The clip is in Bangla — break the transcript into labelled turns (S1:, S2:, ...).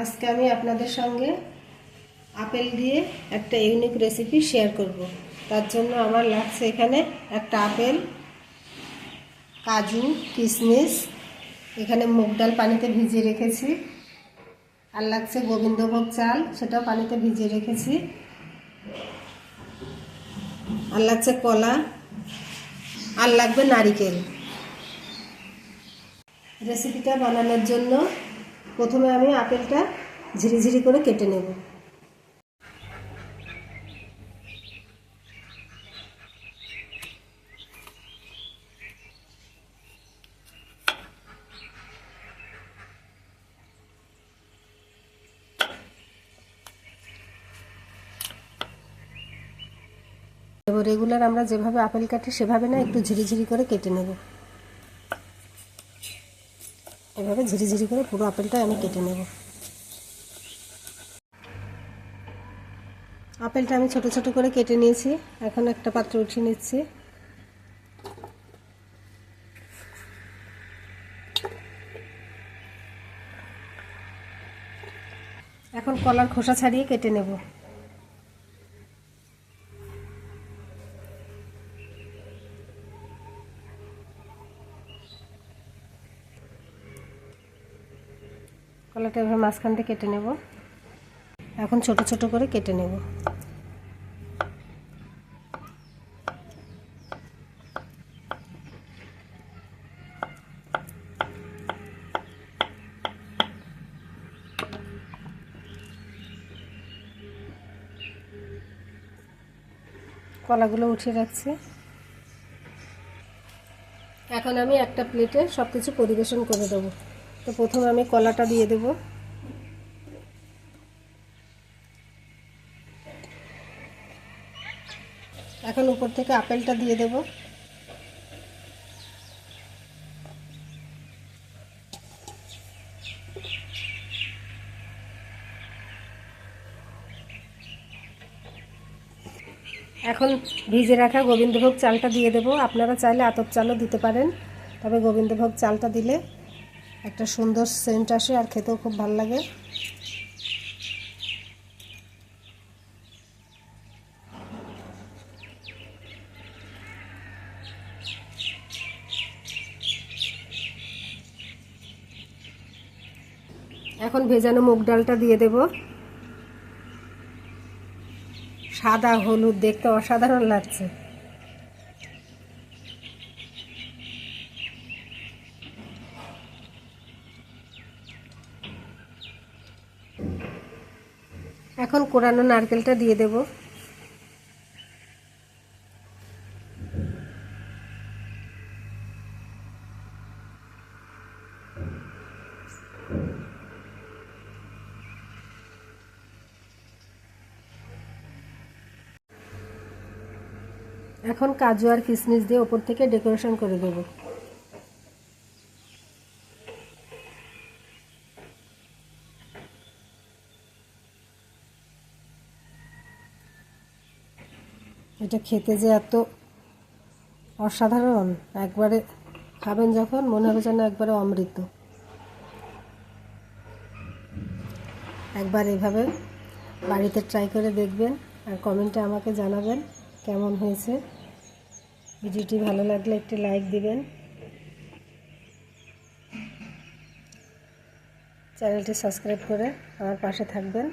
S1: আজকে আমি আপনাদের সঙ্গে আপেল দিয়ে একটা ইউনিক রেসিপি শেয়ার করব। তার জন্য আমার লাগছে এখানে একটা আপেল, কাজু কিশমিশ এখানে মুগ ডাল পানিতে ভিজিয়ে রেখেছি। আর লাগছে গোবিন্দভোগ চাল, সেটাও পানিতে ভিজিয়ে রেখেছি। আর লাগছে কলা, আর লাগবে নারিকেল। রেসিপিটা বানানোর জন্য প্রথমে আমি আপেলটা ঝিরিঝিরি করে কেটে নেব। রেগুলার আমরা যেভাবে আপেল কাটি সেভাবে না একটু ঝিরিঝিরি করে কেটে নেব। এভাবে ঝিরিঝিরি করে পুরো আপেলটা আমি কেটে নেব। আপেলটা আমি ছোট ছোট করে কেটে নিয়েছি। এখন একটা পাত্র উঠিয়ে নিচ্ছি। এখন কলার খোসা ছাড়িয়ে কেটে নেব। কলাটা এভাবে মাঝখান কেটে নেব। এখন ছোট ছোট করে কেটে নেব। কলাগুলো উঠিয়ে রাখছি। এখন আমি একটা প্লেটে সব কিছু পরিবেশন করে দেবো। তো প্রথমে আমি কলাটা দিয়ে দেব। এখন উপর থেকে আপেলটা দিয়ে দেব। এখন ভিজে রাখা গোবিন্দভোগ চালটা দিয়ে দেব। আপনারা চাইলে আতপ চালও দিতে পারেন, তবে গোবিন্দভোগ চালটা দিলে একটা সুন্দর সেন্ট আসে আর খেতেও খুব ভালো লাগে। এখন ভেজানো মুগ ডালটা দিয়ে দেব। সাদা হলুদ, দেখতে অসাধারণ লাগছে। এখন কোরানো নারকেলটা দিয়ে দেব। এখন কাজু আর কিশমিশ দিয়ে ওপর থেকে ডেকোরেশন করে দেব। এটা খেতে যে এত অসাধারণ। একবারে খাবেন যখন, মনে হবে যেন একবারে অমৃত। একবার এভাবে বাড়িতে ট্রাই করে দেখবেন আর কমেন্টে আমাকে জানাবেন কেমন হয়েছে। ভিডিওটি ভালো লাগলে একটি লাইক দিবেন। চ্যানেলটি সাবস্ক্রাইব করে আমার পাশে থাকবেন।